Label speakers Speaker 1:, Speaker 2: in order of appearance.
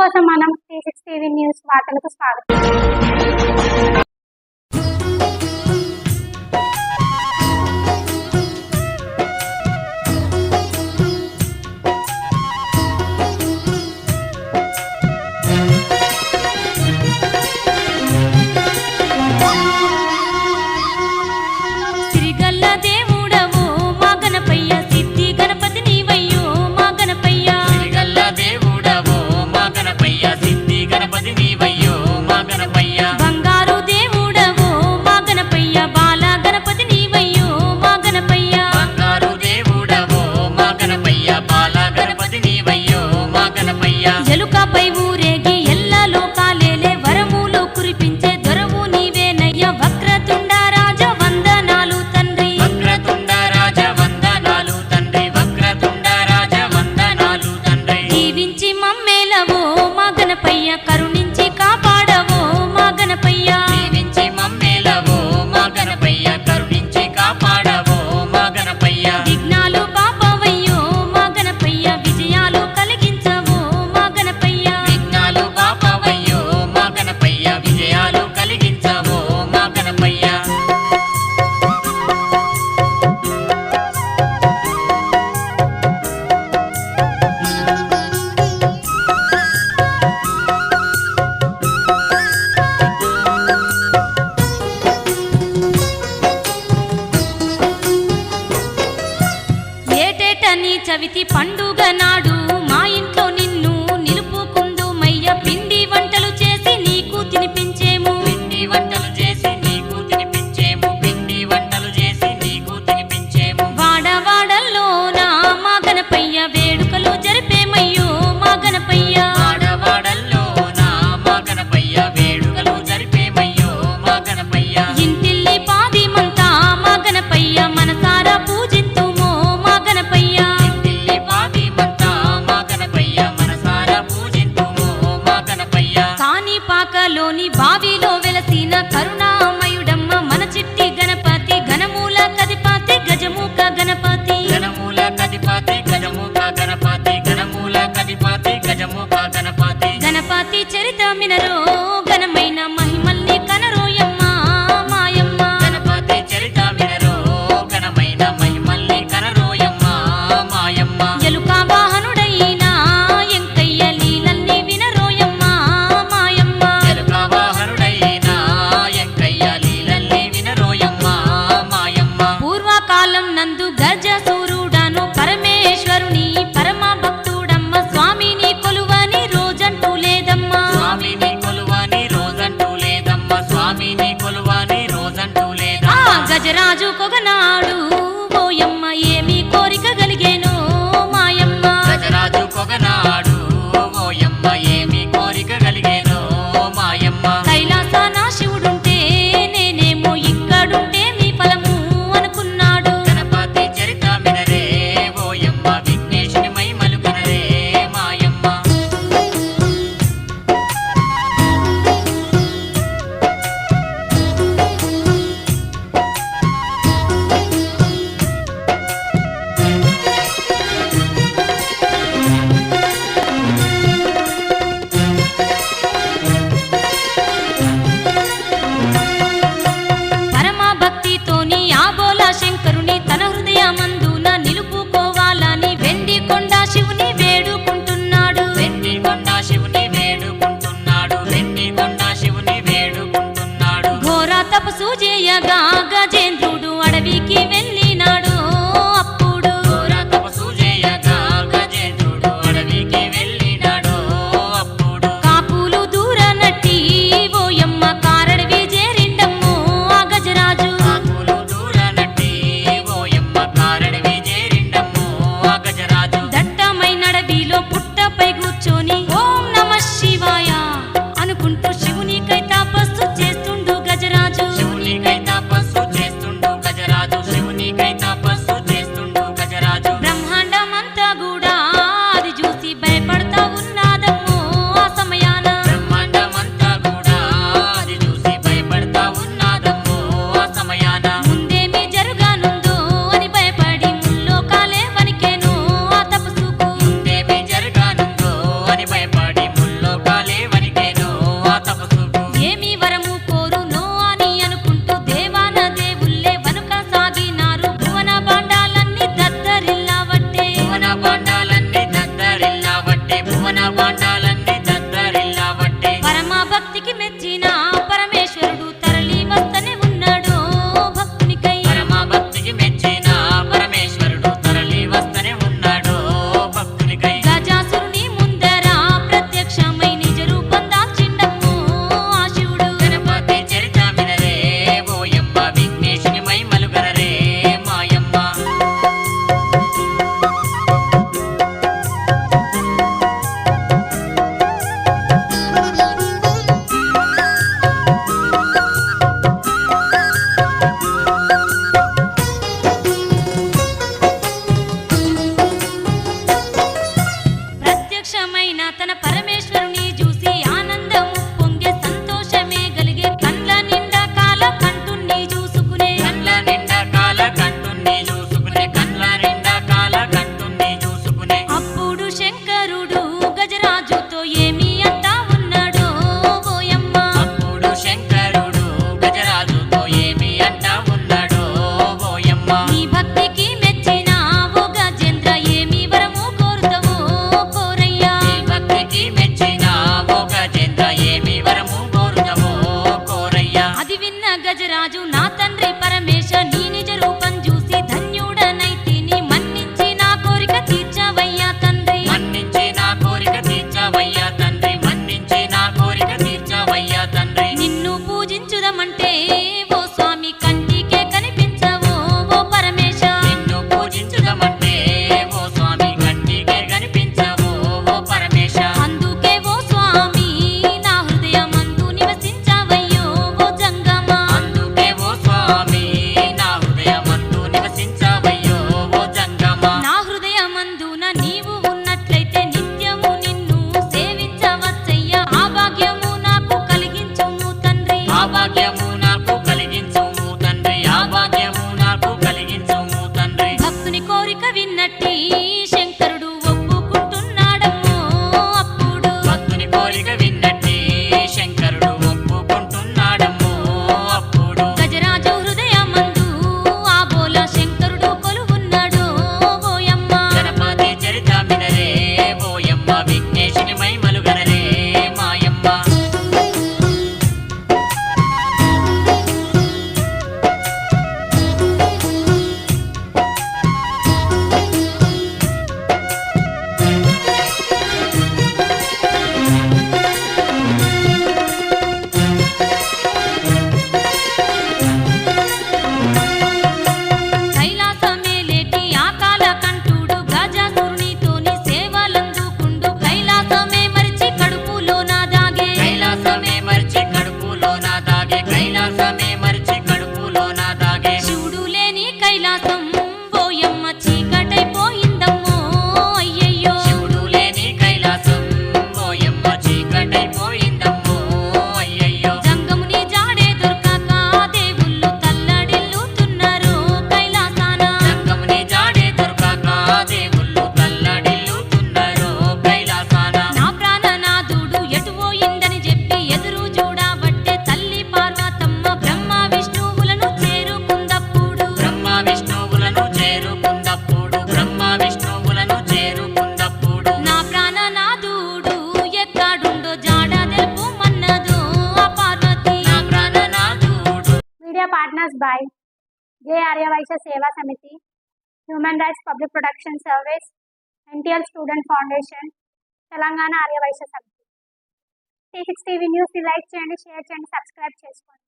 Speaker 1: కోసం మనం six TV news వార్తలకు స్వాగతం.
Speaker 2: ఆవిలో వెలసిన
Speaker 3: కరుణ
Speaker 2: కాలం నందు గజ సూర్యుడను పరమేశ్వరుని పరమ భక్తుడమ్మ స్వామిని కొలువని రోజంటూ లేదమ్మా.
Speaker 3: స్వామిని కొలువని రోజంటూ లేదమ్మా స్వామిని కొలువని రోజంటూ లేదా
Speaker 2: గజరాజు కొగనాడు పోయమ్మ పాదపు సూజేయగా గజేంద్ర
Speaker 1: மாட்டான் us by J. Aryavaisya Seva Samiti, Human Rights Public Protection Service, NTL Student Foundation, Telangana Aryavysya Samithi T six TV న్యూస్ని లైక్ చేయండి షేర్ చేయండి సబ్స్క్రైబ్ చేసుకోండి